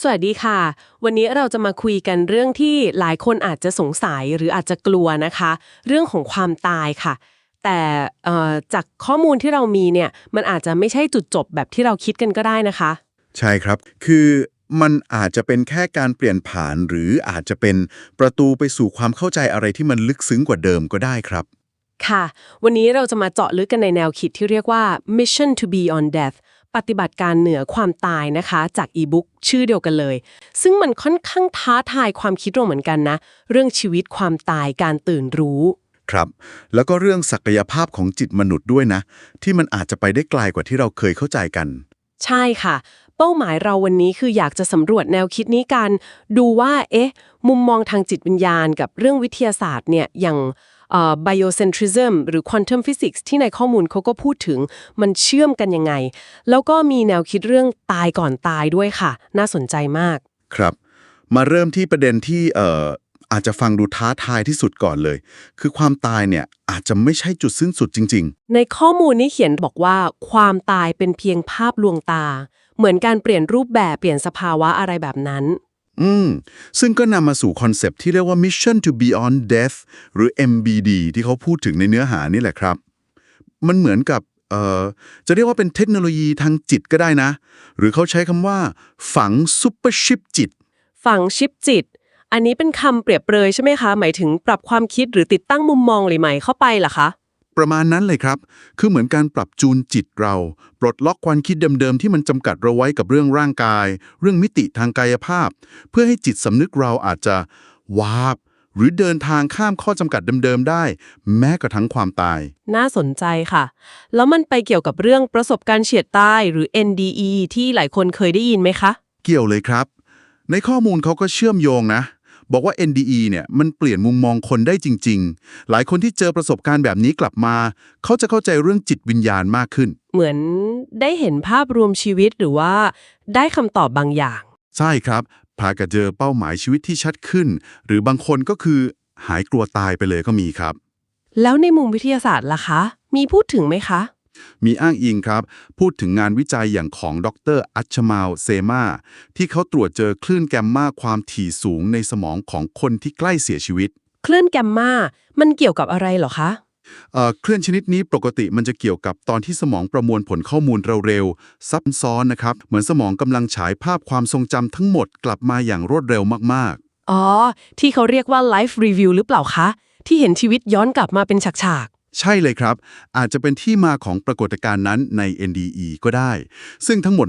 สวัสดีค่ะ วันนี้เราจะมาคุยกันเรื่องที่หลายคนอาจจะสงสัยหรืออาจจะกลัวนะคะ เรื่องของความตายค่ะ แต่จากข้อมูลที่เรามีเนี่ยมันอาจจะไม่ใช่จุดจบแบบที่เราคิดกันก็ได้นะคะ ใช่ครับ คือมันอาจจะเป็นแค่การเปลี่ยนผ่าน หรืออาจจะเป็นประตูไปสู่ความเข้าใจอะไรที่มันลึกซึ้งกว่าเดิมก็ได้ครับ ค่ะ วันนี้เราจะมาเจาะลึกกันในแนวคิดที่เรียกว่า Mission to Beyond Death ปฏิบัติการเหนือความตายนะคะ จากอีบุ๊กชื่อเดียวกันเลย ซึ่งมันค่อนข้างท้าทายความคิดเราเหมือนกันนะ เรื่องชีวิตความตายการตื่นรู้ครับ แล้วก็เรื่องศักยภาพของจิตมนุษย์ด้วยนะ ที่มันอาจจะไปได้ไกลกว่าที่เราเคยเข้าใจกัน ใช่ค่ะ เป้าหมายเราวันนี้คืออยากจะสำรวจแนวคิดนี้กัน ดูว่า เอ๊ะ มุมมองทางจิตวิญญาณกับเรื่องวิทยาศาสตร์เนี่ยอย่างเอ่อ biocentrism หรือ quantum physics ที่ในข้อมูลเขาก็พูดถึงมันเชื่อมกันยังไง แล้วก็มีแนวคิดเรื่องตายก่อนตายด้วยค่ะ น่าสนใจมาก ครับ มาเริ่มที่ประเด็นที่เอ่ออาจจะฟังดูท้าทายที่สุดก่อนเลย คือความตายเนี่ยอาจจะไม่ใช่จุดสิ้นสุดจริง ในข้อมูลนี้เขียนบอกว่า ความตายเป็นเพียงภาพลวงตา เหมือนการเปลี่ยนรูปแบบเปลี่ยนสภาวะอะไรแบบนั้นๆ อืม ซึ่งก็นำมาสู่คอนเซปที่เรียกว่า Mission to Beyond Death หรือ MBD ที่เขาพูดถึงในเนื้อหานี่แหละครับ มันเหมือนกับเอ่อจะเรียกว่าเป็นเทคโนโลยีทางจิตก็ได้นะ หรือเขาใช้คำว่า ฝังซุปเปอร์ชิปจิต ฝังชิปจิต อันนี้เป็นคำเปรียบเปรยใช่ไหมคะ หมายถึงปรับความคิดหรือติดตั้งมุมมองใหม่ๆเข้าไปเหรอคะ ประมาณนั้นเลยครับ คือเหมือนการปรับจูนจิตเรา ปลดล็อกความคิดเดิมๆ ที่มันจำกัดเราไว้กับเรื่องร่างกาย เรื่องมิติทางกายภาพ เพื่อให้จิตสำนึกเราอาจจะวาบ หรือเดินทางข้ามข้อจำกัดเดิมๆ ได้ แม้กระทั่งความตาย น่าสนใจค่ะ แล้วมันไปเกี่ยวกับเรื่องประสบการณ์เฉียดตายหรือ NDE ที่หลายคนเคยได้ยินไหมคะ เกี่ยวเลยครับ ในข้อมูลเขาก็เชื่อมโยงนะ บอกว่า NDE เนี่ยมันเปลี่ยนมุมมองคนได้จริง ๆ หลายคนที่เจอประสบการณ์แบบนี้กลับมา เขาจะเข้าใจเรื่องจิตวิญญาณมากขึ้น เหมือนได้เห็นภาพรวมชีวิตหรือว่าได้คำตอบบางอย่าง ใช่ครับพากระเจอเป้าหมายชีวิตที่ชัดขึ้น หรือบางคนก็คือหายกลัวตายไปเลยก็มีครับ แล้วในมุมวิทยาศาสตร์ล่ะคะ มีพูดถึงไหมคะ มีอ้างอิงครับ พูดถึงงานวิจัยอย่างของดรอัชมาลเซมาที่เขาตรวจเจอคลื่นแกมมาความถี่สูงในสมองของคนที่ใกล้เสียชีวิต คลื่นแกมมามันเกี่ยวกับอะไรเหรอคะเอ่อคลื่นชนิดนี้ปกติมันจะเกี่ยวกับตอนที่สมองประมวลผลข้อมูลเร็วๆซับซ้อนนะครับ เหมือนสมองกำลังฉายภาพความทรงจำทั้งหมดกลับมาอย่างรวดเร็วมากอ๋อ ที่เขาเรียกว่า life review หรือเปล่าคะ ที่เห็นชีวิตย้อนกลับมาเป็นฉากๆ ใช่เลยครับ อาจจะเป็นที่มาของปรากฏการณ์นั้นใน NDE ก็ได้ ซึ่งทั้งหมด